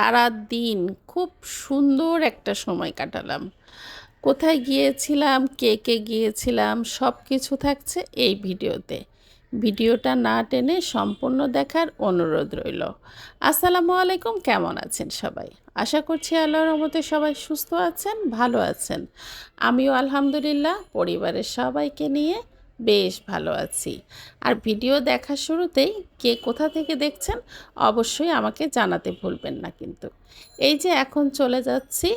সারা দিন খুব সুন্দর একটা সময় কাটালাম। কোথায় গিয়েছিলাম, কে কে গিয়েছিলাম সব কিছু থাকছে এই ভিডিওতে। ভিডিওটা না টেনে সম্পূর্ণ দেখার অনুরোধ রইল। আসসালামু আলাইকুম, কেমন আছেন সবাই? আশা করছি আল্লাহর রহমতে সবাই সুস্থ আছেন, ভালো আছেন। আমিও আলহামদুলিল্লাহ, পরিবারের সবাইকে নিয়ে বেশ ভালো আছি। আর ভিডিও দেখার শুরুতেই কে কোথা থেকে দেখছেন অবশ্যই আমাকে জানাতে ভুলবেন না কিন্তু। এই যে এখন চলে যাচ্ছি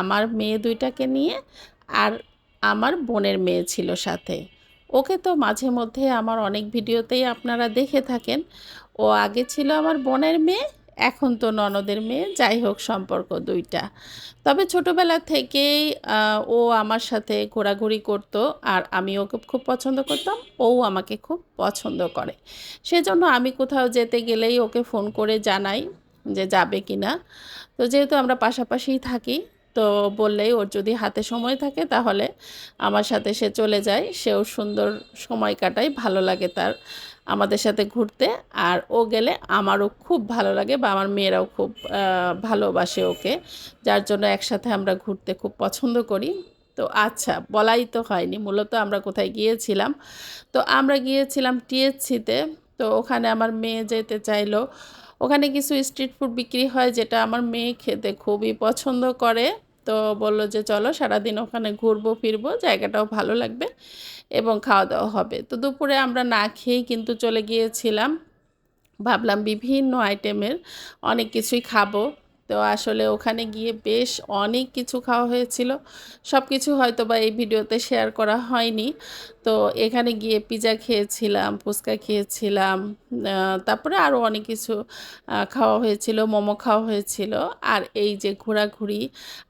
আমার মেয়ে দুইটাকে নিয়ে আর আমার বোনের মেয়ে ছিল সাথে। ওকে তো মাঝে মধ্যে আমার অনেক ভিডিওতেই আপনারা দেখে থাকেন। ও আগে ছিল আমার বোনের মেয়ে এখন তো ননদের মেয়ে, যাই হোক সম্পর্ক দুইটা। তবে ছোটোবেলা থেকেই ও আমার সাথে ঘোরাঘুরি করত আর আমি ওকে খুব পছন্দ করতাম ও আমাকে খুব পছন্দ করে। সেজন্য আমি কোথাও যেতে গেলেই ওকে ফোন করে জানাই যে যাবে কি না তো যেহেতু আমরা পাশাপাশিই থাকি তো বললেই ওর যদি হাতে সময় থাকে তাহলে আমার সাথে সে চলে যায়। সেও সুন্দর সময় কাটায়, ভালো লাগে তার আমাদের সাথে ঘুরতে। আর ও গেলে আমারও খুব ভালো লাগে বা আমার মেয়েরাও খুব ভালোবাসে ওকে, যার জন্য একসাথে আমরা ঘুরতে খুব পছন্দ করি। তো আচ্ছা বলাই তো হয়নি, মূলত আমরা কোথায় গিয়েছিলাম। তো আমরা গিয়েছিলাম টিএসসিতে তো ওখানে আমার মেয়ে যেতে চাইলো ওখানে কিছু স্ট্রিট ফুড বিক্রি হয় যেটা আমার মেয়ে খেতে খুবই পছন্দ করে। তো বলল যে, চলো সারাদিন ওখানে ঘুরবো, ফিরবো, জায়গাটাও ভালো লাগবে এবং খাওয়া দাওয়া হবে। তো দুপুরে আমরা না খেয়েই কিন্তু চলে গিয়েছিলাম। ভাবলাম বিভিন্ন আইটেমের অনেক কিছুই খাব। তো আসলে ওখানে গিয়ে বেশ অনেক কিছু খাওয়া হয়েছিল। সব কিছু হয়তো বা এই ভিডিওতে শেয়ার করা হয়নি। তো এখানে গিয়ে পিজা খেয়েছিলাম, ফুচকা খেয়েছিলাম তারপরে আরও অনেক কিছু খাওয়া হয়েছিল, মোমো খাওয়া হয়েছিল। আর এই যে ঘোরাঘুরি,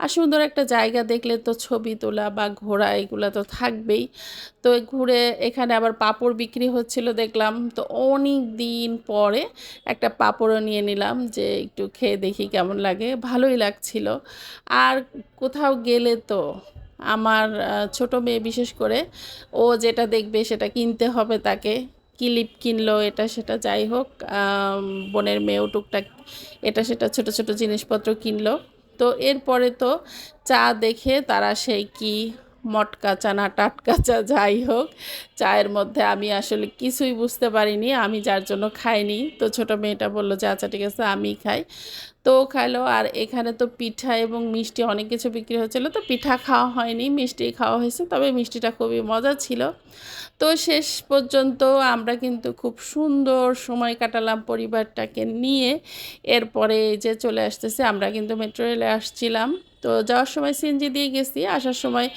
আর সুন্দর একটা জায়গা দেখলে তো ছবি তোলা বা ঘোরা এগুলো তো থাকবেই। তো ঘুরে এখানে আবার পাপড় বিক্রি হচ্ছিল দেখলাম। তো অনেক দিন পরে একটা পাপড়ও নিয়ে নিলাম যে একটু খেয়ে দেখি কেমন লাগে ভালোই লাগছিল। আর কোথাও গেলে তো আমার ছোট মেয়ে বিশেষ করে, ও যেটা দেখবে সেটা কিনতে হবে তাকে। কিলিপ কিনলো এটা সেটা যাই হোক বোনের মেয়েও টুকটাক এটা সেটা ছোট ছোট জিনিসপত্র কিনলো। তো এরপরে তো চা দেখে তারা সেই কি মটকা চা না টাটকা চা, যাই হোক, চায়ের মধ্যে আমি আসলে কিছুই বুঝতে পারিনি, আমি যার জন্য খাইনি। তো ছোটো মেয়েটা বলল যে আচ্ছা ঠিক আছে আমি খাই। তো খাইলো, আর এখানে তো পিঠা এবং মিষ্টি অনেক কিছু বিক্রি হচ্ছিল। তো পিঠা খাওয়া হয়নি, মিষ্টি খাওয়া হয়েছে, তবে মিষ্টিটা খুবই মজা ছিল। তো শেষ পর্যন্ত আমরা কিন্তু খুব সুন্দর সময় কাটালাম পরিবারটাকে নিয়ে। এরপরে যে চলে আসতেছে, আমরা কিন্তু মেট্রো রেলে আসছিলাম। তো যাওয়ার সময় সিএনজি দিয়ে গেছি। আসার সময়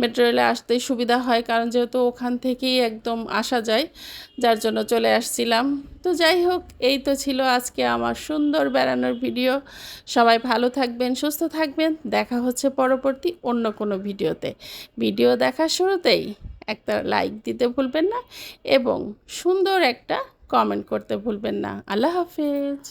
মেট্রো রেলে আসতেই সুবিধা হয়, কারণ যেহেতু ওখান থেকেই একদম আসা যায়, যার জন্য চলে আসছিলাম। তো যাই হোক, এই তো ছিল আজকে আমার সুন্দর বেড়ানোর ভিডিও। সবাই ভালো থাকবেন, সুস্থ থাকবেন। দেখা হচ্ছে পরবর্তী অন্য কোনো ভিডিওতে। ভিডিও দেখার শুরুতেই একটা লাইক দিতে ভুলবেন না এবং সুন্দর একটা কমেন্ট করতে ভুলবেন না। আল্লাহ হাফেজ।